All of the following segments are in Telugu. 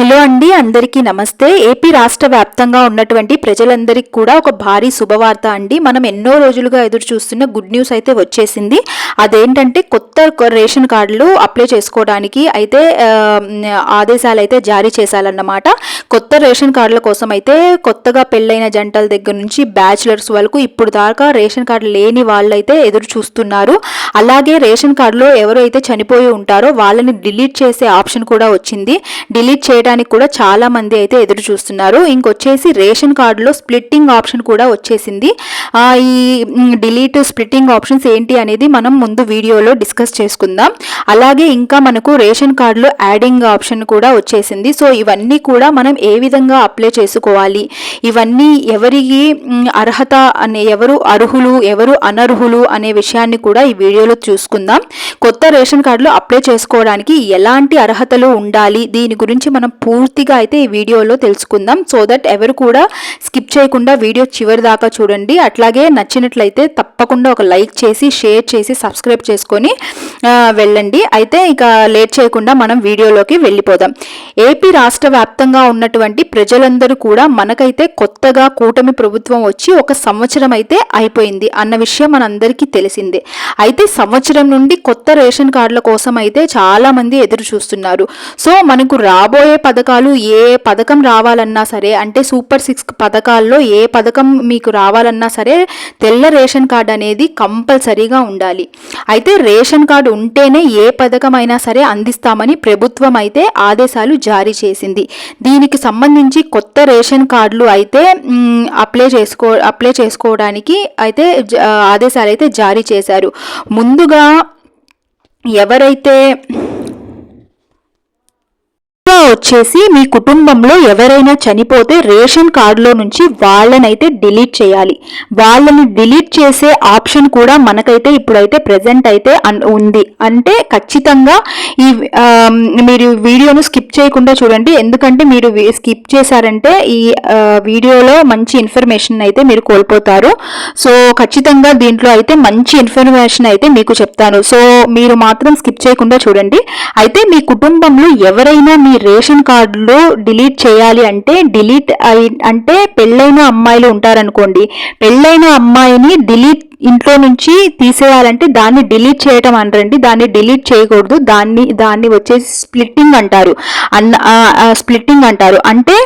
హలో అండి అందరికీ నమస్తే. ఏపీ రాష్ట్ర వ్యాప్తంగా ఉన్నటువంటి ప్రజలందరికీ కూడా ఒక భారీ శుభవార్త అండి. మనం ఎన్నో రోజులుగా ఎదురు చూస్తున్న గుడ్ న్యూస్ అయితే వచ్చేసింది. అదేంటంటే కొత్త రేషన్ కార్డులు అప్లై చేసుకోవడానికి అయితే ఆదేశాలు అయితే జారీ చేశారన్నమాట. కొత్త రేషన్ కార్డుల కోసం అయితే కొత్తగా పెళ్ళైన జంటల దగ్గర నుంచి బ్యాచిలర్స్ వరకు ఇప్పుడు దాకా రేషన్ కార్డు లేని వాళ్ళైతే ఎదురు చూస్తున్నారు. అలాగే రేషన్ కార్డులో ఎవరైతే చనిపోయి ఉంటారో వాళ్ళని డిలీట్ చేసే ఆప్షన్ కూడా వచ్చింది. డిలీట్ చేయడం చేయడానికి కూడా చాలా మంది అయితే ఎదురు చూస్తున్నారు. ఇంకొచ్చేసి రేషన్ కార్డులో స్ప్లిట్టింగ్ ఆప్షన్ కూడా వచ్చేసింది. ఈ డిలీట్ స్ప్లిట్టింగ్ ఆప్షన్స్ ఏంటి అనేది మనం ముందు వీడియోలో డిస్కస్ చేసుకుందాం. అలాగే ఇంకా మనకు రేషన్ కార్డులో యాడింగ్ ఆప్షన్ కూడా వచ్చేసింది. సో ఇవన్నీ కూడా మనం ఏ విధంగా అప్లై చేసుకోవాలి? ఇవన్నీ ఎవరికి అర్హత అనే ఎవరు అర్హులు ఎవరు అనర్హులు అనే విషయాన్ని కూడా ఈ వీడియోలో చూసుకుందాం. కొత్త రేషన్ కార్డులు అప్లై చేసుకోవడానికి ఎలాంటి అర్హతలు ఉండాలి? దీని గురించి మనం పూర్తిగా అయితే ఈ వీడియోలో తెలుసుకుందాం. సో దట్ ఎవరు కూడా స్కిప్ చేయకుండా వీడియో చివరి దాకా చూడండి. అట్లాగే నచ్చినట్లయితే తప్పకుండా ఒక లైక్ చేసి షేర్ చేసి సబ్స్క్రైబ్ చేసుకొని వెళ్ళండి. అయితే ఇక లేట్ చేయకుండా మనం వీడియోలోకి వెళ్ళిపోదాం. ఏపీ రాష్ట్ర వ్యాప్తంగా ఉన్నటువంటి ప్రజలందరూ కూడా మనకైతే కొత్తగా కూటమి ప్రభుత్వం వచ్చి ఒక సంవత్సరం అయితే అయిపోయింది అన్న విషయం మనందరికీ తెలిసిందే. అయితే సంవత్సరం నుండి కొత్త రేషన్ కార్డుల కోసం అయితే చాలామంది ఎదురు చూస్తున్నారు. సో మనకు రాబోయే పథకాలు ఏ పథకం రావాలన్నా సరే అంటే సూపర్ సిక్స్ పథకాల్లో ఏ పథకం మీకు రావాలన్నా సరే తెల్ల రేషన్ కార్డు అనేది కంపల్సరీగా ఉండాలి. అయితే రేషన్ కార్డు ఉంటేనే ఏ పథకం అయినా సరే అందిస్తామని ప్రభుత్వం అయితే ఆదేశాలు జారీ చేసింది. దీనికి సంబంధించి కొత్త రేషన్ కార్డులు అయితే అప్లై చేసుకో అప్లై చేసుకోవడానికి అయితే ఆదేశాలు అయితే జారీ చేశారు. ముందుగా ఎవరైతే వచ్చేసి మీ కుటుంబంలో ఎవరైనా చనిపోతే రేషన్ కార్డులో నుంచి వాళ్ళనైతే డిలీట్ చేయాలి. వాళ్ళని డిలీట్ చేసే ఆప్షన్ కూడా మనకైతే ఇప్పుడైతే ప్రెసెంట్ అయితే అన్- ఉంది. అంటే ఖచ్చితంగా ఈ మీరు వీడియోను స్కిప్ చేయకుండా చూడండి. ఎందుకంటే మీరు స్కిప్ చేశారంటే ఈ వీడియోలో మంచి ఇన్ఫర్మేషన్ అయితే మీరు కోల్పోతారు. సో ఖచ్చితంగా దీంట్లో అయితే మంచి ఇన్ఫర్మేషన్ అయితే మీకు చెప్తాను. సో మీరు మాత్రం స్కిప్ చేయకుండా చూడండి. అయితే మీ కుటుంబంలో ఎవరైనా మీ రే రేషన్ కార్డులో డిలీట్ చేయాలి అంటే డిలీట్ అయి అంటే పెళ్ళైన అమ్మాయిలు ఉంటారనుకోండి పెళ్ళైన అమ్మాయిని డిలీట్ ఇంట్లో నుంచి తీసేయాలంటే దాన్ని డిలీట్ చేయటం అంటారండి దాన్ని డిలీట్ చేయకూడదు. దాన్ని దాన్ని వచ్చేసి స్ప్లిట్టింగ్ అంటారు. అన్న స్ప్లిట్టింగ్ అంటారు. అంటే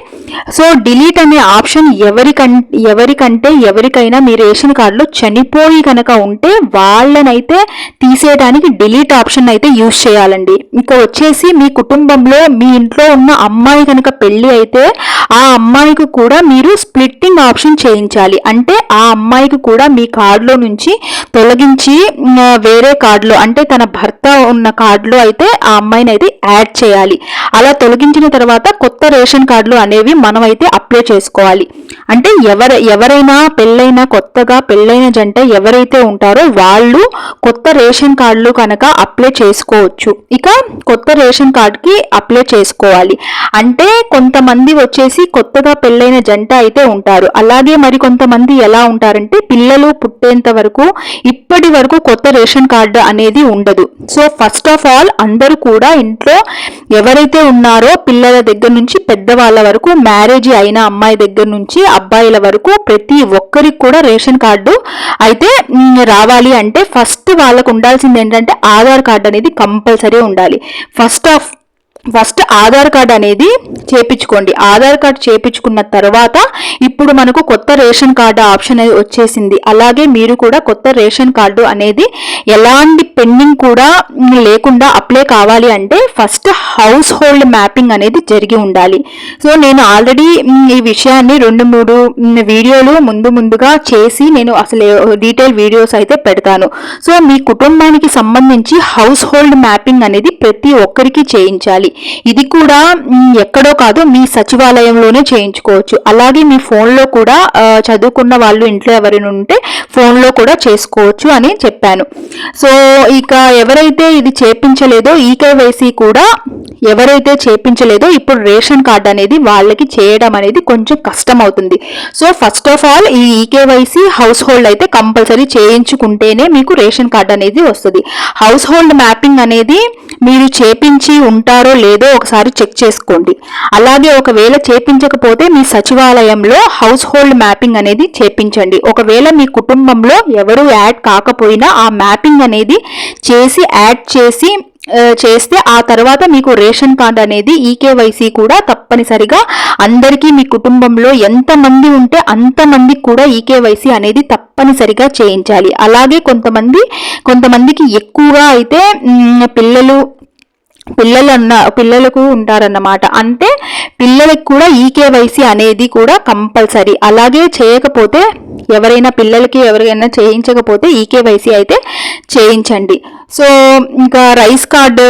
సో డిలీట్ అనే ఆప్షన్ ఎవరికం ఎవరికంటే ఎవరికైనా మీ రేషన్ కార్డులో చనిపోయి కనుక ఉంటే వాళ్ళనైతే తీసేయడానికి డిలీట్ ఆప్షన్ అయితే యూజ్ చేయాలండి. ఇంకా వచ్చేసి మీ కుటుంబంలో మీ ఇంట్లో ఉన్న అమ్మాయి కనుక పెళ్ళి అయితే ఆ అమ్మాయికి కూడా మీరు స్ప్లిట్టింగ్ ఆప్షన్ చేయించాలి. అంటే ఆ అమ్మాయికి కూడా మీ కార్డులో నుంచి తొలగించి వేరే కార్డులో అంటే తన భర్త ఉన్న కార్డులో అయితే ఆ అమ్మాయిని అయితే యాడ్ చేయాలి. అలా తొలగించిన తర్వాత కొత్త రేషన్ కార్డులు అనేవి మనం అయితే అప్లై చేసుకోవాలి. అంటే ఎవరు ఎవరైనా పెళ్ళైన కొత్తగా పెళ్ళైన జంట ఎవరైతే ఉంటారో వాళ్ళు కొత్త రేషన్ కార్డులు కనుక అప్లై చేసుకోవచ్చు. ఇక కొత్త రేషన్ కార్డుకి అప్లై చేసుకోవాలి. అంటే కొంతమంది వచ్చేసి కొత్తగా పెళ్ళైన జంట అయితే ఉంటారు. అలాగే మరి కొంతమంది ఎలా ఉంటారంటే పిల్లలు పుట్టేంత వరకు ఇప్పటి వరకు కొత్త రేషన్ కార్డు అనేది ఉండదు. సో ఫస్ట్ ఆఫ్ ఆల్ అందరూ కూడా ఇంట్లో ఎవరైతే ఉన్నారో పిల్లల దగ్గర నుంచి పెద్దవాళ్ళ వరకు మ్యారేజ్ అయిన అమ్మాయి దగ్గర నుంచి అబ్బాయిల వరకు ప్రతి ఒక్కరికి కూడా రేషన్ కార్డు అయితే రావాలి అంటే ఫస్ట్ వాళ్ళకు ఉండాల్సింది ఏంటంటే ఆధార్ కార్డు అనేది కంపల్సరీ ఉండాలి. First of first Aadhaar card అనేది చేపించుకోండి. ఆధార్ కార్డ్ చేపించుకున్న తర్వాత ఇప్పుడు మనకు కొత్త రేషన్ కార్డు ఆప్షన్ అనేది వచ్చేసింది. అలాగే మీరు కూడా కొత్త రేషన్ కార్డు అనేది ఎలాంటి పెండింగ్ కూడా లేకుండా అప్లై కావాలి అంటే ఫస్ట్ హౌస్ హోల్డ్ మ్యాపింగ్ అనేది జరిగి ఉండాలి. సో నేను ఆల్రెడీ ఈ విషయాన్ని రెండు మూడు వీడియోలు ముందు ముందుగా చేసి నేను అసలు డీటెయిల్ వీడియోస్ అయితే పెడతాను. సో మీ కుటుంబానికి సంబంధించి హౌస్ హోల్డ్ మ్యాపింగ్ అనేది ప్రతి ఒక్కరికి చేయించాలి. ఇది కూడా ఎక్కడో కాదు మీ సచివాలయంలోనే చేయించుకోవచ్చు. అలాగే మీ ఫోన్లో కూడా చదువుకున్న వాళ్ళు ఇంట్లో ఎవరైనా ఉంటే ఫోన్లో కూడా చేసుకోవచ్చు అని చెప్పాను. సో ఇక ఎవరైతే ఇది చేపించలేదో ఈకేవైసీ కూడా ఎవరైతే చేపించలేదో ఇప్పుడు రేషన్ కార్డ్ అనేది వాళ్ళకి చేయడం అనేది కొంచెం కష్టం అవుతుంది సో ఫస్ట్ ఆఫ్ ఆల్ ఈ ఈకేవైసీ హౌస్ హోల్డ్ అయితే కంపల్సరీ చేయించుకుంటేనే మీకు రేషన్ కార్డ్ అనేది వస్తుంది. హౌస్ హోల్డ్ మ్యాపింగ్ అనేది మీరు చేపించి ఉంటారో లేదో ఒకసారి చెక్ చేసుకోండి. అలాగే ఒకవేళ చేపించకపోతే మీ సచివాలయంలో హౌస్ హోల్డ్ మ్యాపింగ్ అనేది చేపించండి. ఒకవేళ మీ కుటుంబంలో ఎవరు యాడ్ కాకపోయినా ఆ మ్యాపింగ్ అనేది చేసి యాడ్ చేసి చేస్తే ఆ తర్వాత మీకు రేషన్ కార్డ్ అనేది ఈకేవైసీ కూడా తప్పనిసరిగా అందరికీ మీ కుటుంబంలో ఎంతమంది ఉంటే అంతమందికి కూడా ఈకేవైసీ అనేది తప్పనిసరిగా చేయించాలి. అలాగే కొంతమంది కొంతమందికి ఎక్కువగా అయితే పిల్లలు పిల్లలన్న పిల్లలకు ఉంటారన్నమాట. అంటే పిల్లలకు కూడా ఈకేవైసీ అనేది కూడా కంపల్సరీ. అలాగే చేయకపోతే ఎవరైనా పిల్లలకి ఎవరికైనా చేయించకపోతే ఈకేవైసీ అయితే చేయించండి. సో ఇంకా రైస్ కార్డు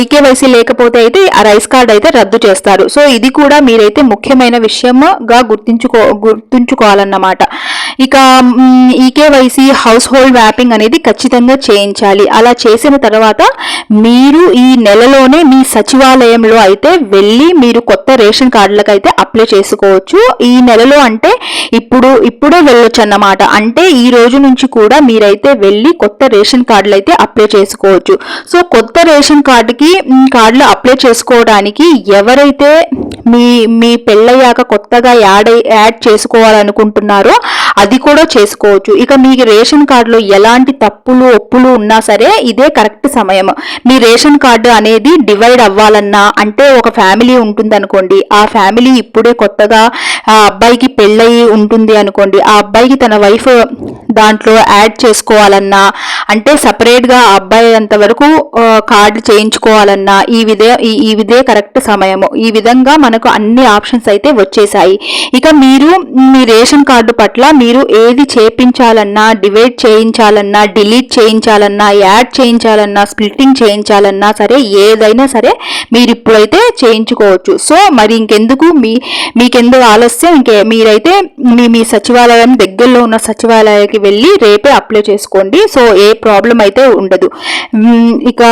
ఈకేవైసీ లేకపోతే అయితే ఆ రైస్ కార్డ్ అయితే రద్దు చేస్తారు. సో ఇది కూడా మీరైతే ముఖ్యమైన విషయంగా గుర్తించుకో గుర్తుంచుకోవాలన్నమాట. ఇక ఈకేవైసీ హౌస్ హోల్డ్ మ్యాపింగ్ అనేది ఖచ్చితంగా చేయించాలి. అలా చేసిన తర్వాత మీరు ఈ నెలలోనే మీ సచివాలయంలో అయితే వెళ్ళి మీరు కొత్త రేషన్ కార్డులకు అయితే అప్లై చేసుకోవచ్చు. ఈ నెలలో అంటే ఇప్పుడు ఇప్పుడే వెళ్ళొచ్చు అన్నమాట అంటే ఈ రోజు నుంచి కూడా మీరైతే వెళ్ళి కొత్త రేషన్ కార్డులు అయితే అప్లై చేసుకోవచ్చు. సో కొత్త రేషన్ కార్డుకి కార్డులు అప్లై చేసుకోవడానికి ఎవరైతే మీ మీ పెళ్ళయ్యాక కొత్తగా యాడ్ యాడ్ చేసుకోవాలనుకుంటున్నారో అది కూడా చేసుకోవచ్చు. ఇక మీ రేషన్ కార్డులో ఎలాంటి తప్పులు ఒప్పులు ఉన్నా సరే ఇదే కరెక్ట్ సమయం. మీ రేషన్ కార్డు అనేది డివైడ్ అవ్వాలన్నా అంటే ఒక ఫ్యామిలీ ఉంటుంది అనుకోండి ఆ ఫ్యామిలీ ఇప్పుడే కొత్తగా ఆ అబ్బాయికి పెళ్ళయి ఉంటుంది అనుకోండి ఆ అబ్బాయికి తన వైఫ్ దాంట్లో యాడ్ చేసుకోవాలన్నా అంటే సపరేట్గా ఆ అబ్బాయి అంతవరకు కార్డు చేయించుకోవాలన్నా ఈ విధే ఈ ఈ విధే కరెక్ట్ సమయము. ఈ విధంగా మనకు అన్ని ఆప్షన్స్ అయితే వచ్చేసాయి. ఇక మీరు మీ రేషన్ కార్డు పట్ల మీరు ఏది చేపించాలన్నా డివైడ్ చేయించాలన్నా డిలీట్ చేయించాలన్నా యాడ్ చేయించాలన్నా స్ప్లిట్టింగ్ చేయించాలన్నా సరే ఏదైనా సరే మీరు ఇప్పుడైతే చేయించుకోవచ్చు. సో మరి ఇంకెందుకు మీ మీకెందుకు ఆలస్యం? ఇంకే మీరైతే మీ మీ సచివాలయం దగ్గరలో ఉన్న సచివాలయానికి వెళ్ళి రేపే అప్లై చేసుకోండి. సో ఏ ప్రాబ్లం అయితే ఉండదు. ఇక